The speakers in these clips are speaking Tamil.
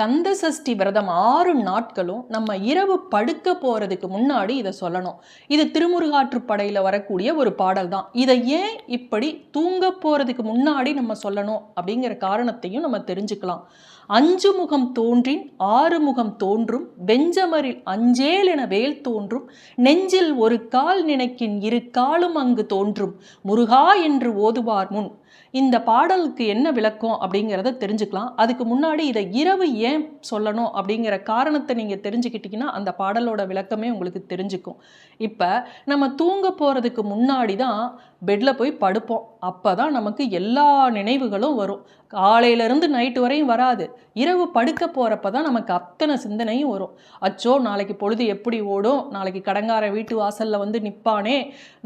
கந்த சஷ்டி விரதம் ஆறு நாட்களும் நம்ம இரவு படுக்க போறதுக்கு முன்னாடி இதை சொல்லணும். இது திருமுருகாற்றுப்படையில் வரக்கூடிய ஒரு பாடல் தான். இதை ஏன் இப்படி தூங்க போறதுக்கு முன்னாடி நம்ம சொல்லணும் அப்படிங்கிற காரணத்தையும் நம்ம தெரிஞ்சுக்கலாம். அஞ்சு முகம் தோன்றின் ஆறு முகம் தோன்றும் வெஞ்சமரில் அஞ்சேல் என வேல் தோன்றும் நெஞ்சில் ஒரு கால் நினைக்கின் இரு காலும் அங்கு தோன்றும் முருகா என்று ஓதுவார் முன். இந்த பாடலுக்கு என்ன விளக்கம் அப்படிங்கிறத தெரிஞ்சுக்கலாம். அதுக்கு முன்னாடி இதை இரவு ஏன் சொல்லணும் அப்படிங்கிற காரணத்தை நீங்கள் தெரிஞ்சுக்கிட்டிங்கன்னா அந்த பாடலோட விளக்கமே உங்களுக்கு தெரிஞ்சுக்கும். இப்போ நம்ம தூங்க போகிறதுக்கு முன்னாடி தான் பெட்டில் போய் படுப்போம். அப்போ தான் நமக்கு எல்லா நினைவுகளும் வரும். காலையிலேருந்து நைட்டு வரையும் வராது. இரவு படுக்க போகிறப்ப தான் நமக்கு அத்தனை சிந்தனையும் வரும். அச்சோ நாளைக்கு பொழுது எப்படி ஓடும்? நாளைக்கு கடங்கார வீட்டு வாசலில் வந்து நிற்பானே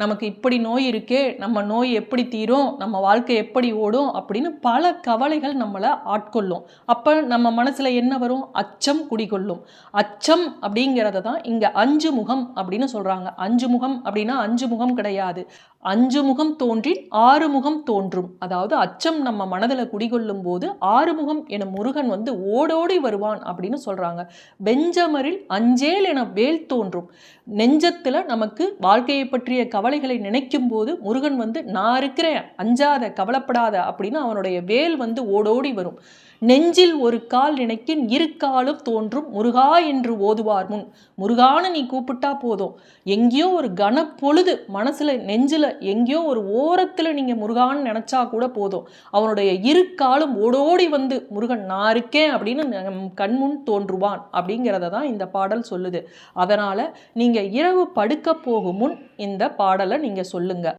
நமக்கு இப்படி நோய் இருக்கே? நம்ம நோய் எப்படி தீரும்? நம்ம வாழ்க்கை எப்படி ஓடும்? அப்படின்னு பல கவலைகள் நம்மளை ஆட்கொள்ளும். அப்போ நம்ம மனசில் என்ன வரும்? அச்சம் குடிகொள்ளும். அச்சம் அப்படிங்கிறத தான் இங்கே அஞ்சு முகம் அப்படின்னு சொல்கிறாங்க அஞ்சு முகம் அப்படின்னா அஞ்சு முகம் கிடையாது. அஞ்சு முகம் தோன்றி ஆறு முகம் தோன்றும். அதாவது அச்சம் நம்ம மனதில் குடிகொள்ளும் போது ஆறுமுகம் என முருகன் வந்து ஓடோடி வருவான் அப்படின்னு சொல்கிறாங்க பெஞ்சமரில் அஞ்சேல் என வேல் தோன்றும். நெஞ்சத்தில் நமக்கு வாழ்க்கையை பற்றிய கவலைகளை நினைக்கும் போது முருகன் வந்து நான் இருக்கிறேன். அஞ்சாத கவலைப்படாத அப்படின்னு அவனுடைய வேல் வந்து ஓடோடி வரும். நெஞ்சில் ஒரு கால் நினை இரு காலும் தோன்றும் முருகா என்று ஓதுவார் முன். முருகான்னு நீ கூப்பிட்டா போதும். எங்கேயோ ஒரு கனப்பொழுது மனசுல நெஞ்சில எங்கேயோ ஒரு ஓரத்துல நீங்க முருகான்னு நினைச்சா கூட போதும். அவனுடைய இரு காலும் ஓடோடி வந்து முருகன் நான் இருக்கேன் அப்படின்னு கண்முன் தோன்றுவான் அப்படிங்கிறத தான் இந்த பாடல் சொல்லுது. அதனால நீங்க இரவு படுக்க போகும் முன் இந்த பாடலை நீங்க சொல்லுங்க.